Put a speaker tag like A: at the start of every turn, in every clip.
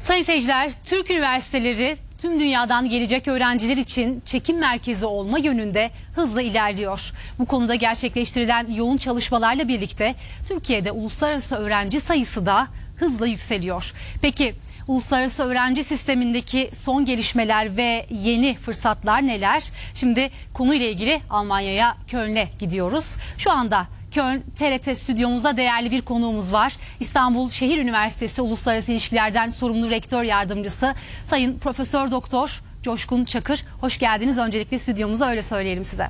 A: Sayın seyirciler, Türk üniversiteleri tüm dünyadan gelecek öğrenciler için çekim merkezi olma yönünde hızla ilerliyor. Bu konuda gerçekleştirilen yoğun çalışmalarla birlikte Türkiye'de uluslararası öğrenci sayısı da hızla yükseliyor. Peki uluslararası öğrenci sistemindeki son gelişmeler ve yeni fırsatlar neler? Şimdi konuyla ilgili Almanya'ya Köln'e gidiyoruz. Şu anda Köln TRT stüdyomuzda değerli bir konuğumuz var. İstanbul Şehir Üniversitesi Uluslararası İlişkilerden sorumlu rektör yardımcısı Sayın Profesör Doktor Coşkun Çakır. Hoş geldiniz. Öncelikle stüdyomuza öyle söyleyelim size.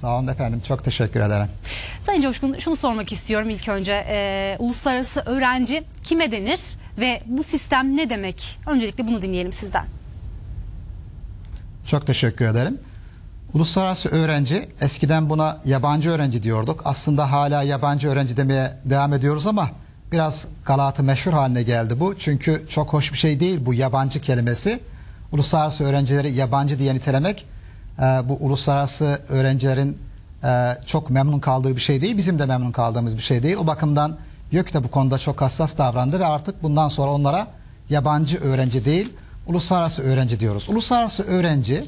B: Sağ olun efendim. Çok teşekkür ederim.
A: Sayın Coşkun şunu sormak istiyorum ilk önce. Ee, uluslararası öğrenci kime denir ve bu sistem ne demek? Öncelikle bunu dinleyelim sizden.
B: Çok teşekkür ederim. Uluslararası öğrenci, eskiden buna yabancı öğrenci diyorduk. Aslında hala yabancı öğrenci demeye devam ediyoruz ama biraz galatı meşhur haline geldi bu. Çünkü çok hoş bir şey değil bu yabancı kelimesi. Uluslararası öğrencileri yabancı diye nitelemek e, bu uluslararası öğrencilerin e, çok memnun kaldığı bir şey değil. Bizim de memnun kaldığımız bir şey değil. O bakımdan YÖK de bu konuda çok hassas davrandı ve artık bundan sonra onlara yabancı öğrenci değil, uluslararası öğrenci diyoruz. Uluslararası öğrenci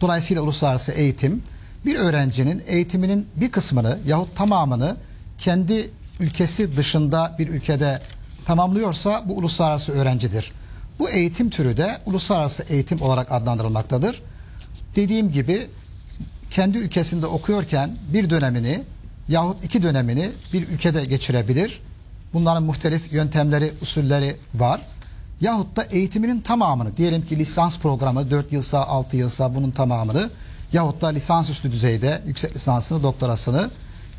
B: Dolayısıyla uluslararası eğitim bir öğrencinin eğitiminin bir kısmını yahut tamamını kendi ülkesi dışında bir ülkede tamamlıyorsa bu uluslararası öğrencidir. Bu eğitim türü de uluslararası eğitim olarak adlandırılmaktadır. Dediğim gibi kendi ülkesinde okuyorken bir dönemini yahut iki dönemini bir ülkede geçirebilir. Bunların muhtelif yöntemleri, usulleri var yahut da eğitiminin tamamını diyelim ki lisans programı 4 yılsa 6 yılsa bunun tamamını yahut da lisansüstü düzeyde yüksek lisansını doktorasını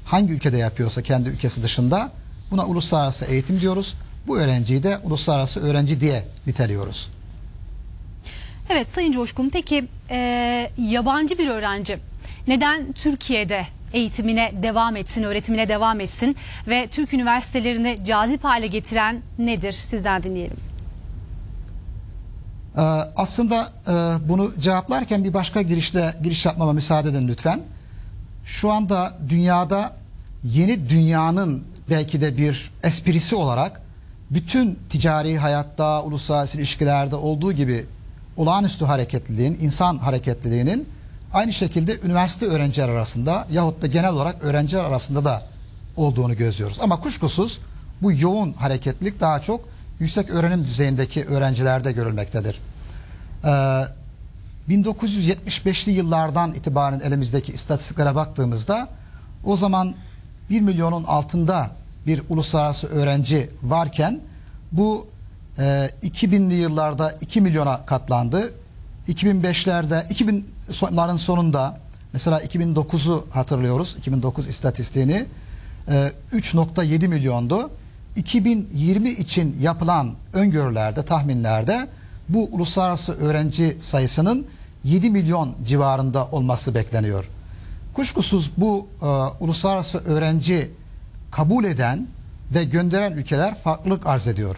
B: hangi ülkede yapıyorsa kendi ülkesi dışında buna uluslararası eğitim diyoruz. Bu öğrenciyi de uluslararası öğrenci diye niteliyoruz.
A: Evet Sayın Coşkun peki e, yabancı bir öğrenci neden Türkiye'de eğitimine devam etsin, öğretimine devam etsin ve Türk üniversitelerini cazip hale getiren nedir? Sizden dinleyelim.
B: Ee, aslında e, bunu cevaplarken bir başka girişle giriş yapmama müsaade edin lütfen. Şu anda dünyada yeni dünyanın belki de bir esprisi olarak bütün ticari hayatta, uluslararası ilişkilerde olduğu gibi olağanüstü hareketliliğin, insan hareketliliğinin aynı şekilde üniversite öğrenciler arasında yahut da genel olarak öğrenciler arasında da olduğunu gözlüyoruz. Ama kuşkusuz bu yoğun hareketlilik daha çok yüksek öğrenim düzeyindeki öğrencilerde görülmektedir. Ee, 1975'li yıllardan itibaren elimizdeki istatistiklere baktığımızda o zaman 1 milyonun altında bir uluslararası öğrenci varken bu e, 2000'li yıllarda 2 milyona katlandı. 2005'lerde 2000'ların sonunda mesela 2009'u hatırlıyoruz. 2009 istatistiğini e, 3.7 milyondu. 2020 için yapılan öngörülerde, tahminlerde bu uluslararası öğrenci sayısının 7 milyon civarında olması bekleniyor. Kuşkusuz bu e, uluslararası öğrenci kabul eden ve gönderen ülkeler farklılık arz ediyor.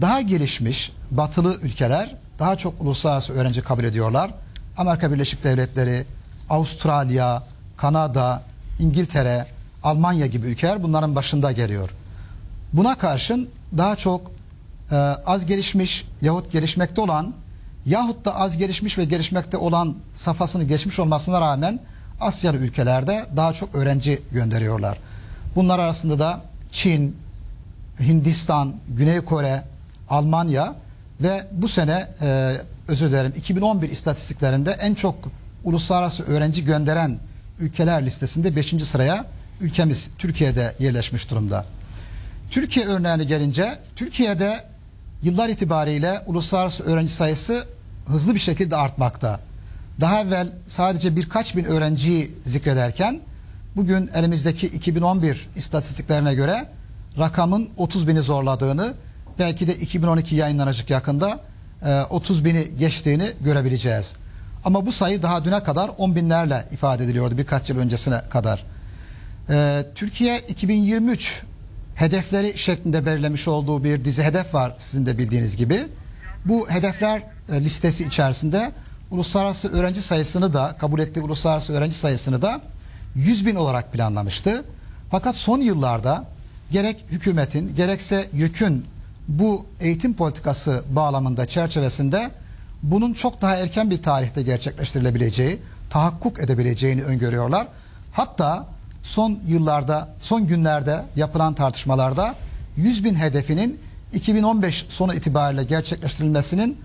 B: Daha gelişmiş batılı ülkeler daha çok uluslararası öğrenci kabul ediyorlar. Amerika Birleşik Devletleri, Avustralya, Kanada, İngiltere, Almanya gibi ülkeler bunların başında geliyor. Buna karşın daha çok e, az gelişmiş yahut gelişmekte olan yahut da az gelişmiş ve gelişmekte olan safhasını geçmiş olmasına rağmen Asyalı ülkelerde daha çok öğrenci gönderiyorlar. Bunlar arasında da Çin, Hindistan, Güney Kore, Almanya ve bu sene e, özür dilerim 2011 istatistiklerinde en çok uluslararası öğrenci gönderen ülkeler listesinde 5. sıraya ülkemiz Türkiye'de yerleşmiş durumda. Türkiye örneğine gelince Türkiye'de yıllar itibariyle uluslararası öğrenci sayısı hızlı bir şekilde artmakta. Daha evvel sadece birkaç bin öğrenciyi zikrederken bugün elimizdeki 2011 istatistiklerine göre rakamın 30 bini zorladığını belki de 2012 yayınlanacak yakında 30 e, bini geçtiğini görebileceğiz. Ama bu sayı daha düne kadar 10 binlerle ifade ediliyordu birkaç yıl öncesine kadar. E, Türkiye 2023 hedefleri şeklinde belirlemiş olduğu bir dizi hedef var sizin de bildiğiniz gibi. Bu hedefler e, listesi içerisinde uluslararası öğrenci sayısını da kabul ettiği uluslararası öğrenci sayısını da 100 bin olarak planlamıştı. Fakat son yıllarda gerek hükümetin gerekse YÖK'ün bu eğitim politikası bağlamında çerçevesinde bunun çok daha erken bir tarihte gerçekleştirilebileceği, tahakkuk edebileceğini öngörüyorlar. Hatta son yıllarda, son günlerde yapılan tartışmalarda 100 bin hedefinin 2015 sonu itibariyle gerçekleştirilmesinin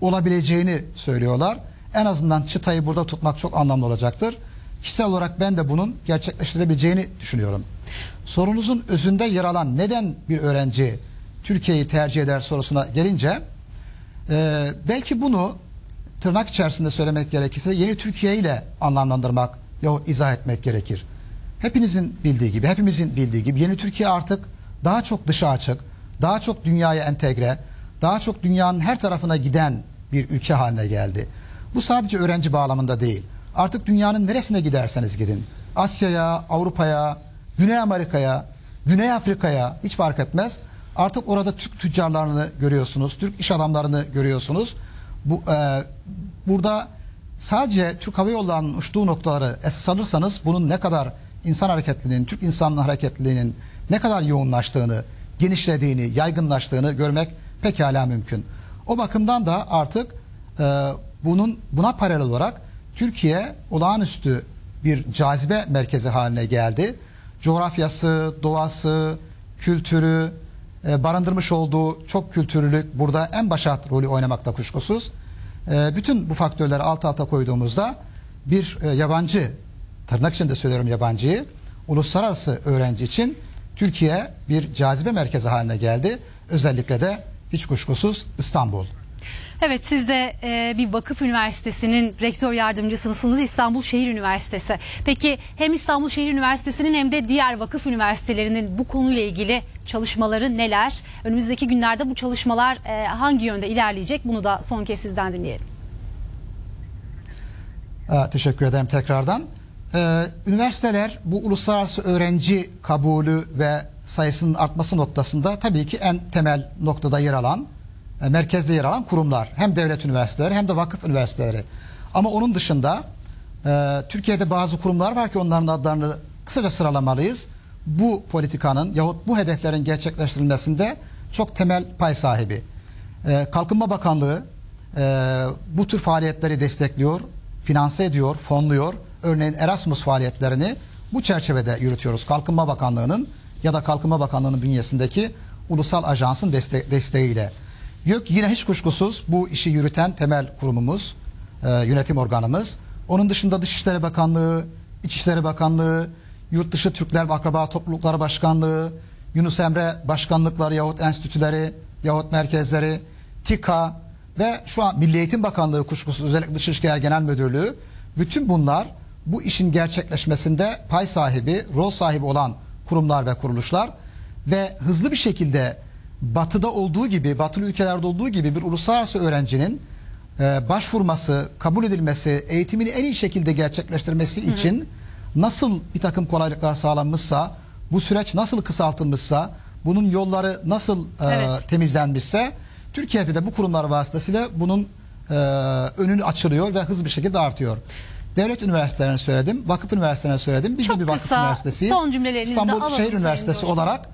B: olabileceğini söylüyorlar. En azından çıtayı burada tutmak çok anlamlı olacaktır. Kişisel olarak ben de bunun gerçekleştirebileceğini düşünüyorum. Sorunuzun özünde yer alan neden bir öğrenci Türkiye'yi tercih eder sorusuna gelince e, belki bunu tırnak içerisinde söylemek gerekirse yeni Türkiye ile anlamlandırmak yahut izah etmek gerekir. Hepinizin bildiği gibi, hepimizin bildiği gibi yeni Türkiye artık daha çok dışa açık, daha çok dünyaya entegre, daha çok dünyanın her tarafına giden bir ülke haline geldi. Bu sadece öğrenci bağlamında değil. Artık dünyanın neresine giderseniz gidin. Asya'ya, Avrupa'ya, Güney Amerika'ya, Güney Afrika'ya hiç fark etmez. Artık orada Türk tüccarlarını görüyorsunuz, Türk iş adamlarını görüyorsunuz. Bu e, burada sadece Türk Hava Yolları'nın uçtuğu noktaları esas alırsanız bunun ne kadar insan hareketliliğinin, Türk insanlığı hareketliliğinin ne kadar yoğunlaştığını, genişlediğini, yaygınlaştığını görmek pekala mümkün. O bakımdan da artık e, bunun buna paralel olarak Türkiye olağanüstü bir cazibe merkezi haline geldi. Coğrafyası, doğası, kültürü, e, barındırmış olduğu çok kültürlülük burada en başat rolü oynamakta kuşkusuz. E, bütün bu faktörleri alt alta koyduğumuzda bir e, yabancı, tırnak içinde söylüyorum yabancıyı, uluslararası öğrenci için Türkiye bir cazibe merkezi haline geldi. Özellikle de hiç kuşkusuz İstanbul.
A: Evet siz de e, bir vakıf üniversitesinin rektör yardımcısınız İstanbul Şehir Üniversitesi. Peki hem İstanbul Şehir Üniversitesi'nin hem de diğer vakıf üniversitelerinin bu konuyla ilgili çalışmaları neler? Önümüzdeki günlerde bu çalışmalar e, hangi yönde ilerleyecek? Bunu da son kez sizden dinleyelim.
B: Ee, teşekkür ederim tekrardan. Ee, üniversiteler bu uluslararası öğrenci kabulü ve sayısının artması noktasında tabii ki en temel noktada yer alan, e, merkezde yer alan kurumlar. Hem devlet üniversiteleri hem de vakıf üniversiteleri. Ama onun dışında e, Türkiye'de bazı kurumlar var ki onların adlarını kısaca sıralamalıyız. Bu politikanın yahut bu hedeflerin gerçekleştirilmesinde çok temel pay sahibi. E, Kalkınma Bakanlığı e, bu tür faaliyetleri destekliyor, finanse ediyor, fonluyor. Örneğin Erasmus faaliyetlerini bu çerçevede yürütüyoruz. Kalkınma Bakanlığı'nın ya da Kalkınma Bakanlığı'nın bünyesindeki ulusal ajansın deste- desteğiyle. YÖK yine hiç kuşkusuz bu işi yürüten temel kurumumuz, e, yönetim organımız. Onun dışında Dışişleri Bakanlığı, İçişleri Bakanlığı, Yurtdışı Türkler ve Akraba Toplulukları Başkanlığı, Yunus Emre Başkanlıkları yahut enstitüleri yahut merkezleri, TİKA ve şu an Milli Eğitim Bakanlığı kuşkusuz özellikle Dış İlişkiler Genel Müdürlüğü bütün bunlar bu işin gerçekleşmesinde pay sahibi, rol sahibi olan kurumlar ve kuruluşlar ve hızlı bir şekilde batıda olduğu gibi, batılı ülkelerde olduğu gibi bir uluslararası öğrencinin e, başvurması, kabul edilmesi, eğitimini en iyi şekilde gerçekleştirmesi için nasıl bir takım kolaylıklar sağlanmışsa, bu süreç nasıl kısaltılmışsa, bunun yolları nasıl e,
A: Evet.
B: temizlenmişse, Türkiye'de de bu kurumlar vasıtasıyla bunun e, önünü açılıyor ve hızlı bir şekilde artıyor. Devlet üniversitelerini söyledim, vakıf üniversitelerini söyledim. Biz
A: Çok
B: de bir vakıf
A: kısa,
B: üniversitesiyiz.
A: son cümlelerinizi de
B: İstanbul
A: alalım
B: Şehir
A: Sayın
B: Üniversitesi
A: Coşkun.
B: olarak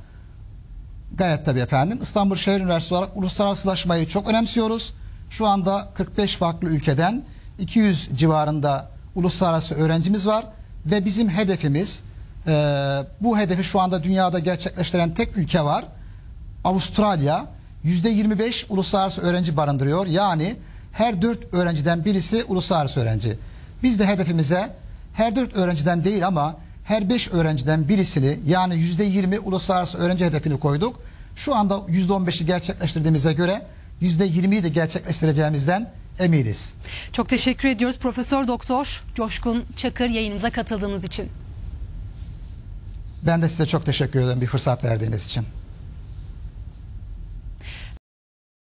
B: Gayet tabii efendim. İstanbul Şehir Üniversitesi olarak uluslararasılaşmayı çok önemsiyoruz. Şu anda 45 farklı ülkeden 200 civarında uluslararası öğrencimiz var ve bizim hedefimiz e, bu hedefi şu anda dünyada gerçekleştiren tek ülke var. Avustralya %25 uluslararası öğrenci barındırıyor. Yani her 4 öğrenciden birisi uluslararası öğrenci. Biz de hedefimize her 4 öğrenciden değil ama her 5 öğrenciden birisini yani %20 uluslararası öğrenci hedefini koyduk. Şu anda %15'i gerçekleştirdiğimize göre %20'yi de gerçekleştireceğimizden eminiz.
A: Çok teşekkür ediyoruz Profesör Doktor Coşkun Çakır yayınımıza katıldığınız için.
B: Ben de size çok teşekkür ederim bir fırsat verdiğiniz için.